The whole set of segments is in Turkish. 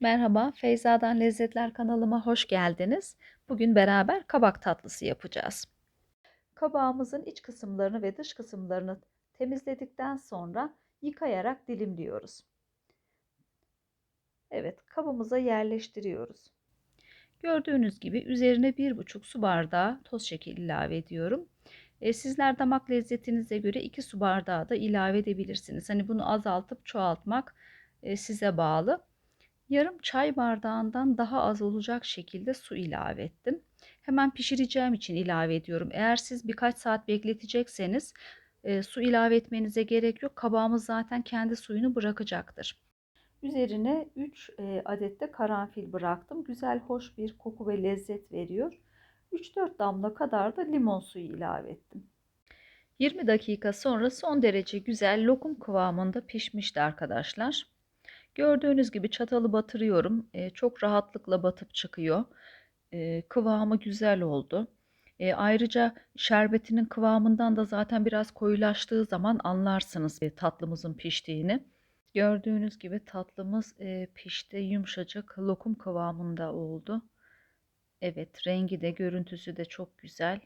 Merhaba, Feyza'dan Lezzetler kanalıma hoş geldiniz. Bugün beraber kabak tatlısı yapacağız. Kabağımızın iç kısımlarını ve dış kısımlarını temizledikten sonra yıkayarak dilimliyoruz. Evet, kabımıza yerleştiriyoruz. Gördüğünüz gibi üzerine 1,5 su bardağı toz şeker ilave ediyorum. E, sizler damak lezzetinize göre 2 su bardağı da ilave edebilirsiniz. Hani bunu azaltıp çoğaltmak e, size bağlı. Yarım çay bardağından daha az olacak şekilde su ilave ettim. Hemen pişireceğim için ilave ediyorum. Eğer siz birkaç saat bekletecekseniz e, su ilave etmenize gerek yok. Kabağımız zaten kendi suyunu bırakacaktır. Üzerine 3 e, adet de karanfil bıraktım. Güzel hoş bir koku ve lezzet veriyor. 3-4 damla kadar da limon suyu ilave ettim. 20 dakika sonra son derece güzel lokum kıvamında pişmişti arkadaşlar. Gördüğünüz gibi çatalı batırıyorum. E, çok rahatlıkla batıp çıkıyor. E, kıvamı güzel oldu. E, ayrıca şerbetinin kıvamından da zaten biraz koyulaştığı zaman anlarsınız e, tatlımızın piştiğini. Gördüğünüz gibi tatlımız e, pişti. Yumuşacık lokum kıvamında oldu. Evet rengi de görüntüsü de çok güzel.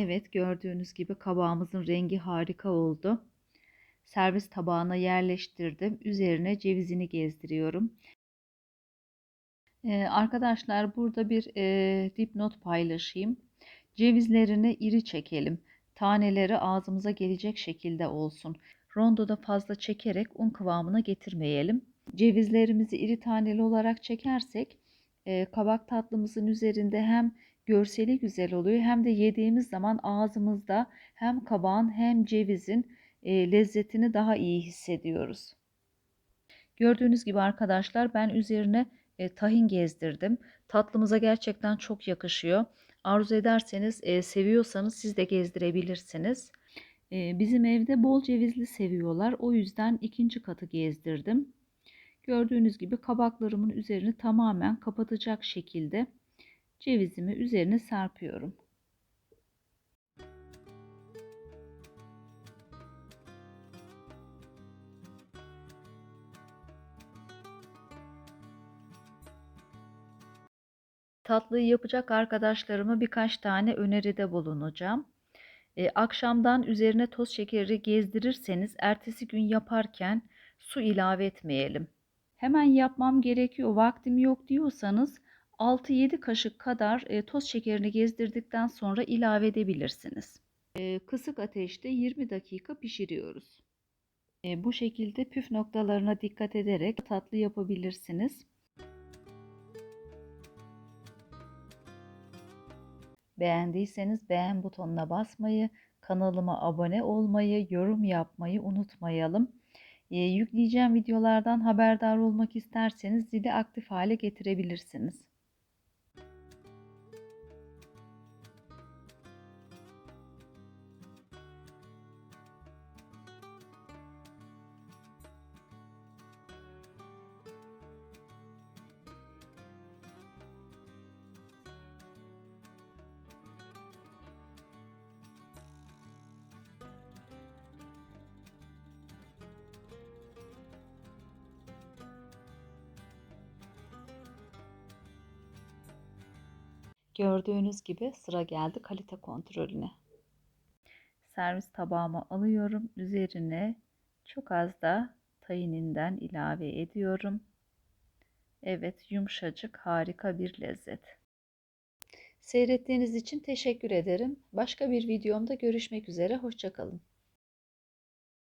Evet gördüğünüz gibi kabağımızın rengi harika oldu. Servis tabağına yerleştirdim. Üzerine cevizini gezdiriyorum. Ee, arkadaşlar burada bir e, dipnot paylaşayım. Cevizlerini iri çekelim. Taneleri ağzımıza gelecek şekilde olsun. Rondoda fazla çekerek un kıvamına getirmeyelim. Cevizlerimizi iri taneli olarak çekersek e, kabak tatlımızın üzerinde hem görseli güzel oluyor hem de yediğimiz zaman ağzımızda hem kabağın hem cevizin e, lezzetini daha iyi hissediyoruz. Gördüğünüz gibi arkadaşlar ben üzerine e, tahin gezdirdim. Tatlımıza gerçekten çok yakışıyor. Arzu ederseniz, e, seviyorsanız siz de gezdirebilirsiniz. E, bizim evde bol cevizli seviyorlar. O yüzden ikinci katı gezdirdim. Gördüğünüz gibi kabaklarımın üzerini tamamen kapatacak şekilde cevizimi üzerine serpiyorum. Tatlıyı yapacak arkadaşlarıma birkaç tane öneride bulunacağım. E, akşamdan üzerine toz şekeri gezdirirseniz ertesi gün yaparken su ilave etmeyelim. Hemen yapmam gerekiyor, vaktim yok diyorsanız 6-7 kaşık kadar e, toz şekerini gezdirdikten sonra ilave edebilirsiniz. E, kısık ateşte 20 dakika pişiriyoruz. E, bu şekilde püf noktalarına dikkat ederek tatlı yapabilirsiniz. Beğendiyseniz beğen butonuna basmayı, kanalıma abone olmayı, yorum yapmayı unutmayalım. Yükleyeceğim videolardan haberdar olmak isterseniz zili aktif hale getirebilirsiniz. Gördüğünüz gibi sıra geldi kalite kontrolüne. Servis tabağıma alıyorum. Üzerine çok az da tayininden ilave ediyorum. Evet yumuşacık harika bir lezzet. Seyrettiğiniz için teşekkür ederim. Başka bir videomda görüşmek üzere. Hoşçakalın.